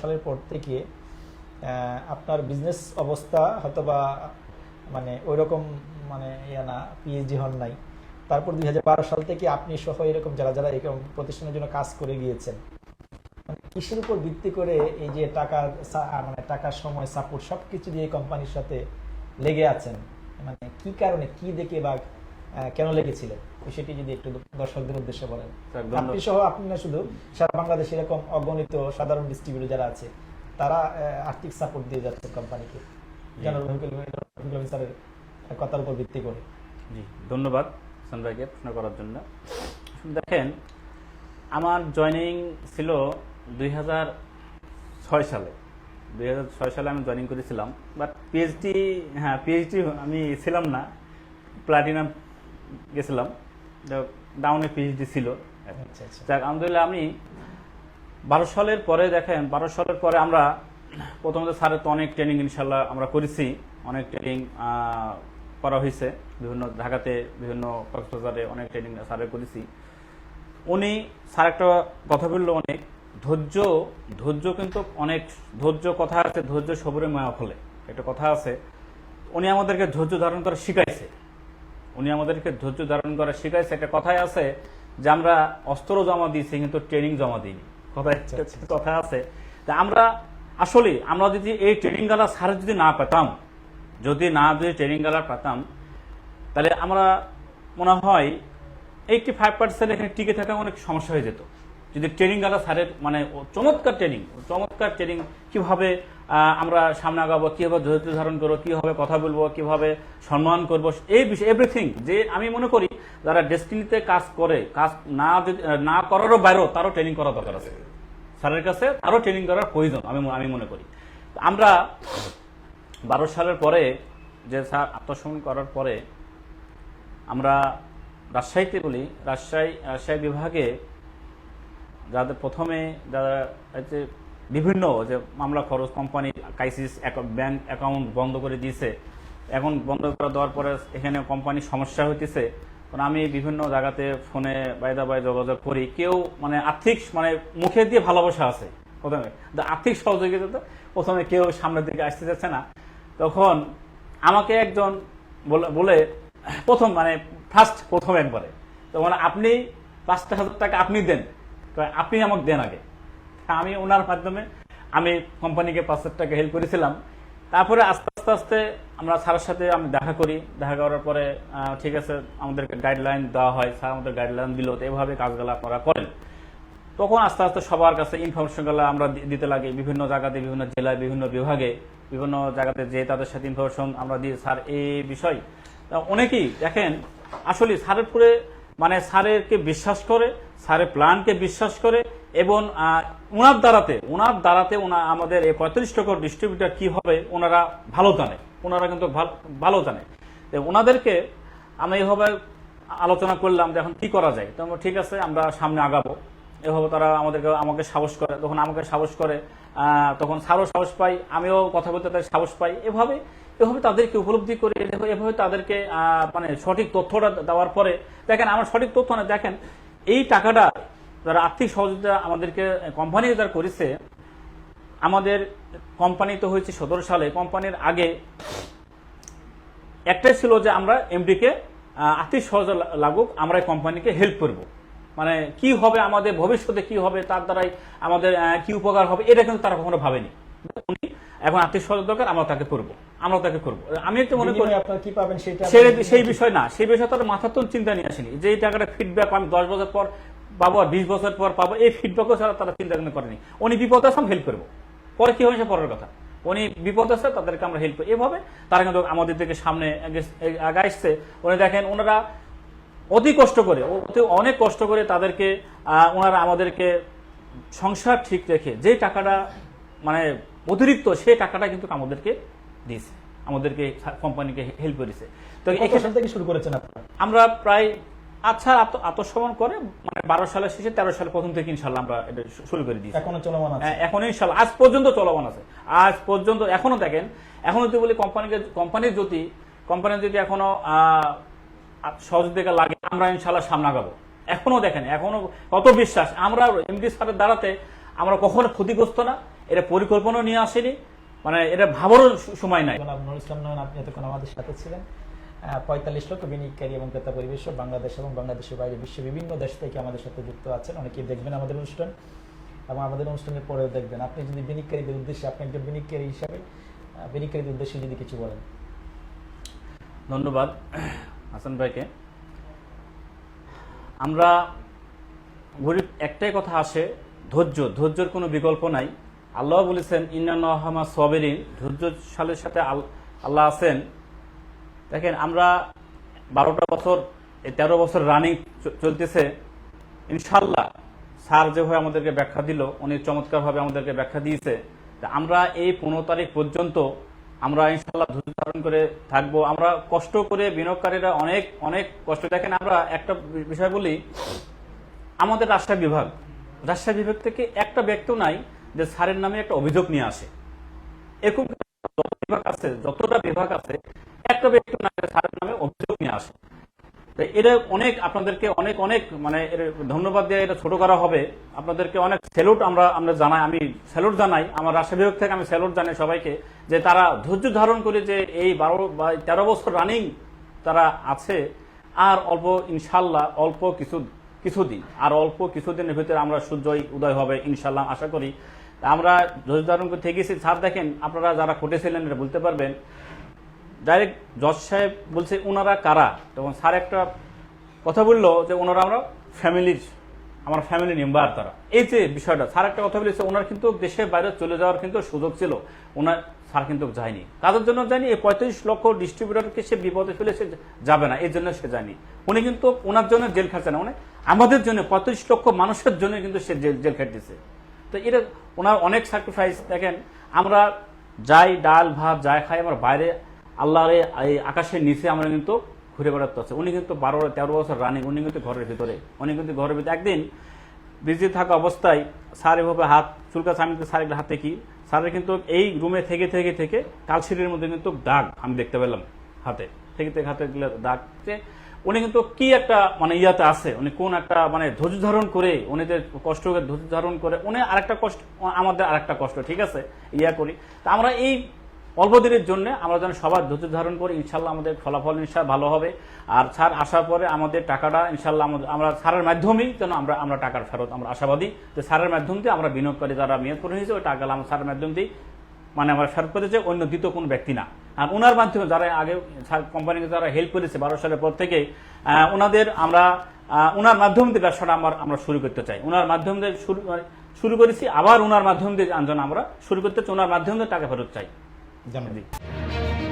সালের পর থেকে আপনার বিজনেস অবস্থা হয়তোবা মানে ওইরকম মানে ইয়ে না পিএইচডি হন নাই। তারপর দুই হাজার বারো সাল থেকে আপনি সহ এরকম যারা যারা এরকম প্রতিষ্ঠানের জন্য কাজ করে গিয়েছেন মানে কিসের উপর ভিত্তি করে এই যে টাকার মানে টাকার সময় সাপোর্ট সবকিছু দিয়ে কোম্পানির সাথে লেগে আছেন? মানে কি কারণে, কি দেখে বা কেন লেগেছিলেন বিষয়টি যদি একটু দর্শকদের উদ্দেশ্যে বলেন। আপনি সহ আপনি না শুধু সারা বাংলাদেশে এরকম অগণিত সাধারণ ডিস্ট্রিবিউটর যারা আছে তারা আর্থিক সাপোর্ট দিয়ে যাচ্ছে কোম্পানিকে স্যারের কথার উপর ভিত্তি করে? জি ধন্যবাদ হাসান ভাইকে প্রশ্ন করার জন্য। দেখেন আমার জয়নিং ছিল দুই ছয় সালে। দুই ছয় সালে আমি জয়নিং করেছিলাম বাট পিএইচডি হ্যাঁ পিএইচডি আমি ছিলাম না। প্লাটিনাম গেছিলাম। ডাউনে পিএইচডি ছিল। আচ্ছা আচ্ছা। যাক আলহামদুলিল্লাহ আমি বারো সালের পরে দেখেন বারো সালের পরে আমরা প্রথমত স্যারের তো অনেক ট্রেনিং ইনশাল্লাহ আমরা করেছি। অনেক ট্রেনিং করা হয়েছে। বিভিন্ন ঢাকাতে বিভিন্ন কক্সবাজারে অনেক ট্রেনিং স্যারের করেছি। উনি স্যার একটা কথা বলল অনেক ধৈর্য ধৈর্য কিন্তু অনেক ধৈর্য কথা আছে ধৈর্য সবরে মায়া ফলে। একটা কথা আছে। উনি আমাদেরকে ধৈর্য ধারণ করা শিখাইছে। উনি আমাদেরকে ধৈর্য ধারণ করা শিখাইছে। একটা কথাই আছে যে আমরা অস্ত্র জমা দিয়েছি কিন্তু ট্রেনিং জমা দিইনি। কথা কথা আছে। তা আমরা আসলে আমরা যদি এই ট্রেনিং গালা স্যার যদি না পেতাম যদি না যদি ট্রেনিং গালা পেতাম তাহলে আমরা মনে হয় এইটটি ফাইভ পার্সেন্ট এখানে টিকে থাকা অনেক সমস্যা হয়ে যেত। যদি ট্রেনিং গালা স্যারের মানে ও চমৎকার ট্রেনিং চমৎকার ট্রেনিং কীভাবে আমরা সামনে আগাবো কীভাবে ধৈর্য ধারণ করব কীভাবে কথা বলব, কীভাবে সম্মান করব, এই বিষয় এভরিথিং যে আমি মনে করি যারা ডেস্টিনিতে কাজ করে, কাজ না না করারও বাইরেও তারও ট্রেনিং করা দরকার আছে। স্যারের কাছে আরও ট্রেনিং করার প্রয়োজন, আমি আমি মনে করি। আমরা বারো সালের পরে যে স্যার আত্মসমর্পণ করার পরে আমরা রাজশাহীতে বলি, রাজশাহী রাজশাহী বিভাগে যাদের প্রথমে যারা বিভিন্ন যে মামলা খরচ কোম্পানি ক্রাইসিস ব্যাংক অ্যাকাউন্ট বন্ধ করে দিয়েছে। এখন বন্ধ করে দেওয়ার পরে এখানে কোম্পানির সমস্যা হইতেছে। কারণ আমি বিভিন্ন জায়গাতে ফোনে বাইদা বাই যোগাযোগ করি। কেউ মানে আর্থিক মানে মুখে দিয়ে ভালোবাসা আছে প্রথমে। আর্থিক সহযোগিতা তো প্রথমে কেউ সামনের দিকে আসতে যাচ্ছে না। তখন আমাকে একজন বলে- প্রথম মানে ফার্স্ট প্রথম একবারে। তখন আপনি পাঁচটা হাজার টাকা আপনি দেন। আপনি আমাকে দেন আগে। আমি ওনার মাধ্যমে আমি কোম্পানিকে পাঁচ হাজার টাকা হেল্প করেছিলাম। তারপরে আস্তে আস্তে আস্তে আমরা স্যারের সাথে আমি দেখা করি। দেখা করার পরে ঠিক আছে, আমাদেরকে গাইডলাইন দেওয়া হয়। স্যার আমাদের গাইডলাইন দিল, তো এভাবে কাজগুলো আপনারা করেন। তখন আস্তে আস্তে সবার কাছে ইনফরমেশনগুলো আমরা দিতে লাগি। বিভিন্ন জায়গাতে, বিভিন্ন জেলায়, বিভিন্ন বিভাগে, বিভিন্ন জায়গাতে যে তাদের সাথে ইনফরমেশন আমরা দিই, স্যার এই বিষয়। অনেকেই দেখেন, আসলে স্যারের উপরে মানে স্যারেরকে বিশ্বাস করে, স্যারের প্ল্যানকে বিশ্বাস করে এবং ওনার দ্বারাতে ওনার দ্বারাতে ওনা আমাদের এই পঁয়ত্রিশ টাকার ডিস্ট্রিবিউটার কি হবে ওনারা ভালো জানে। ওনারা কিন্তু ভাল- জানে। ওনাদেরকে আমি এভাবে আলোচনা করলাম যে এখন কি করা যায়। তো ঠিক আছে, আমরা সামনে আগাবো। এভাবে তারা আমাদেরকে, আমাকে সাহস করে। তখন আমাকে সাহস করে তখন স্যারও সাহস পাই, আমিও কথা বলতে তাদের সাহস পাই। এভাবে এভাবে তাদেরকে উপলব্ধি করে, এভাবে তাদেরকে মানে সঠিক তথ্যটা দেওয়ার পরে, দেখেন আমার সঠিক তথ্য না, দেখেন এই টাকাটা যারা আর্থিক সহযোগিতা আমাদেরকে কোম্পানি যারা করেছে আমাদের কোম্পানি তো হয়েছে সতেরো সালে কোম্পানির আগে একটাই ছিল যে আমরা এমডিকে আর্থিক সহযোগিতা লাগুক আমরা কোম্পানিকে হেল্প করব। মানে কি হবে আমাদের ভবিষ্যতে কি হবে তার দ্বারাই আমাদের কি উপকার হবে এটা কিন্তু তারা কখনো ভাবেনি। উনি এখন আর্থিক সহযোগিতা দরকার আমরা তাকে করব আমরা তাকে করব। আমি একটু মনে করি আপনারা কি পাবেন সেটা সেই সেই বিষয় না সেই বিষয়ে তার মাথার তো চিন্তা নিয়ে আসেনি। যে এই টাকাটা ফিডব্যাক আমি দশ বছর পর পাবো আর বিশ বছর পর পাবো এই ফিডব্যাকও ছাড়া তারা চিন্তা কিন্তু করেনি। উনি বিপদ আছে হেল্প করব। পরে কি হয়েছে পরের কথা? উনি বিপদ আছে তাদেরকে আমরা হেল্প এভাবে তারা কিন্তু আমাদের দিকে সামনে আগে- আসছে উনি দেখেন ওনারা অতি কষ্ট করে অতি অনেক কষ্ট করে তাদেরকে ওনারা আমাদেরকে সংসার ঠিক রেখে যে টাকাটা মানে অতিরিক্ত সেই টাকাটা কিন্তু আমাদেরকে দিয়েছে। আমাদেরকে কোম্পানিকে হেল্প করেছে। তো এক্ষেত্রে থেকে শুরু করেছেন আপনারা? আমরা প্রায় আচ্ছা আত্ম- আত্মসমর্পণ করে মানে বারো সালের শেষে তেরো সালের প্রথম থেকে ইনশাল্লাহ আমরা এটা শুরু করে দিয়েছি। এখনও চলমান আছে। হ্যাঁ, এখন ইনশাল্লাহ আজ পর্যন্ত চলমান আছে। আজ পর্যন্ত এখনও দেখেন এখনও যদি বলি কোম্পানিকে কোম্পানির যদি কোম্পানির যদি এখনও আহ, সহযোগিতা লাগে আমরা ইনশাল্লাহ সামনে আগাবো। এখনও দেখেন এখনও কত বিশ্বাস। আমরা এমডি স্যারের দ্বারাতে আমরা কখনো ক্ষতিগ্রস্ত না এটা পরিকল্পনা নিয়ে আসেনি মানে এটা ভাবারও সময় নাই। ইসলাম আপনি এতক্ষণ আমাদের সাথে ছিলেন। পঁয়তাল্লিশ লক্ষ বিনিয়োগকারী এবং ক্রেতা পরিবেশ, বাংলাদেশ এবং বাংলাদেশের বাইরে বিশ্বের বিভিন্ন দেশ থেকে আমাদের সাথে যুক্ত আছেন। অনেকেই দেখবেন আমাদের অনুষ্ঠান এবং আমাদের অনুষ্ঠানের পরেও দেখবেন। আপনি যদি বিনিয়োগকারীদের উদ্দেশ্যে, আপনি একজন বিনিয়োগকারী হিসাবে বিনিয়োগকারীদের উদ্দেশ্যে যদি কিছু বলেন। ধন্যবাদ হাসান ভাইকে। আমরা গরিব, একটাই কথা আসে, ধৈর্য। ধৈর্যর কোনো বিকল্প নাই। আল্লাহ বলেছেন ইন্নানহামা সবেরিন। ধৈর্যশালের সাথে আল- আল্লাহ আছেন। দেখেন, আমরা বারোটা বছর তেরো বছর রানিং চলতেছে। ইনশাল্লাহ স্যার যেভাবে আমাদেরকে ব্যাখ্যা দিল, উনি চমৎকারভাবে আমাদেরকে ব্যাখ্যা দিয়েছে। আমরা এই পনেরো তারিখ পর্যন্ত আমরা ইনশাল্লাহ ধৈর্য ধারণ করে থাকব। আমরা কষ্ট করে বিনিয়োগকারীরা অনেক অনেক কষ্ট। দেখেন, আমরা একটা বিষয় বলি, আমাদের রাজশাহী বিভাগ রাজশাহী বিভাগ থেকে একটা ব্যক্তিও নাই যে স্যারের নামে একটা অভিযোগ নিয়ে আসে। এরকম যত বিভাগ আছে, যতটা বিভাগ আছে একটা ব্যক্তি না স্যারের নামে অভিযোগ নিয়ে আসে। তো এটা অনেক আপনাদেরকে অনেক অনেক মানে এর ধন্যবাদ দিয়ে এটা ছোট করা হবে। আপনাদেরকে অনেক স্যালুট আমরা আমরা জানাই, আমি স্যালুট জানাই। আমার রাজশাহী বিভাগ থেকে আমি স্যালুট জানাই সবাইকে যে তারা ধৈর্য ধারণ করে যে এই বারো বা তেরো বছর রানিং তারা আছে। আর অল্প, ইনশাল্লাহ অল্প কিছু কিছুদিন আর অল্প কিছুদিনের ভিতরে আমরা সূর্যই উদয় হবে, ইনশাল্লাহ আশা করি। আমরা ধৈর্য ধারণ করে থেকেছি স্যার দেখেন, আপনারা যারা ঘটেছিলেন এটা বলতে পারবেন। ডাইরেক্ট জজ সাহেব বলছে ওনারা কারা? তখন স্যার একটা কথা বলল যে ওনারা আমরা ফ্যামিলির আমার ফ্যামিলি মেম্বার তারা। এই যে বিষয়টা, স্যার একটা কথা বলেছে ওনার কিন্তু দেশের বাইরে চলে যাওয়ার কিন্তু সুযোগ ছিল। ওনার স্যার কিন্তু যায়নি। কাদের জন্য যায়নি? এই পঁয়ত্রিশ লক্ষ ডিস্ট্রিবিউটরকে সে বিপদে ফেলে সে যাবে না, এই জন্য সে যায়নি। উনি কিন্তু ওনার জন্য জেল খাচ্ছে না মানে আমাদের জন্য পঁয়ত্রিশ লক্ষ মানুষের জন্য কিন্তু সে জেল জেল খাটতেছে। তো এটা ওনার অনেক স্যাক্রিফাইস দেখেন, আমরা যাই ডাল, ভাত, যাই খাই, আমার বাইরে আল্লাহর এই- আকাশের নিচে আমরা কিন্তু ঘুরে বেড়াতে আছে। উনি কিন্তু বারো, তেরো বছর রানিং, উনি কিন্তু ঘরের ভিতরে। উনি কিন্তু ঘরের ভিতরে। একদিন বিজি থাকা অবস্থায় স্যার এভাবে হাত চুলকা আমি কিন্তু স্যারের হাতে কি? স্যারের কিন্তু এই রুমে থেকে থেকে থেকে কালশিরের মধ্যে কিন্তু দাগ আমি দেখতে পেলাম হাতে। থেকে থেকে হাতে দাগ। উনি কিন্তু কি একটা মানে ইয়াতে আছে? উনি কোন একটা মানে ধৈর্য ধারণ করে, উনি যে কষ্ট করে ধৈর্য ধারণ করে, উনি আরেকটা কষ্ট, আমাদের আরেকটা কষ্ট, ঠিক আছে? ইয়া করি। তা আমরা এই অল্প দিনের জন্য আমরা যেন সবার ধৈর্য ধারণ করি ইনশাল্লাহ আমাদের ফলাফল ইনশাল্লাহ ভালো হবে। আর ছাড় আসার পরে আমাদের টাকাটা ইনশাল্লাহ আমরা স্যারের মাধ্যমেই যেন আমরা আমরা টাকার ফেরত আমরা আশাবাদী যে স্যারের মাধ্যম দিয়ে আমরা বিনিয়োগকারী যারা মেয়াদ করে নিয়েছে ওই টাকা আমরা স্যারের মাধ্যম দিয়ে মানে আমরা ফেরত পেতেছে অন্য দ্বিতীয় কোনো ব্যক্তি না। আর ওনার মাধ্যমে যারা আগে কোম্পানিকে যারা হেল্প করেছে বারো সালের পর থেকে ওনাদের আমরা ওনার মাধ্যম দিয়ে ব্যবসাটা আমরা আমরা শুরু করতে চাই। ওনার মাধ্যম দিয়ে শুরু শুরু করেছি, আবার ওনার মাধ্যম দিয়ে যেন আমরা শুরু করতে চাই ওনার মাধ্যম দিয়ে টাকা ফেরত চাই। धन्यवाद।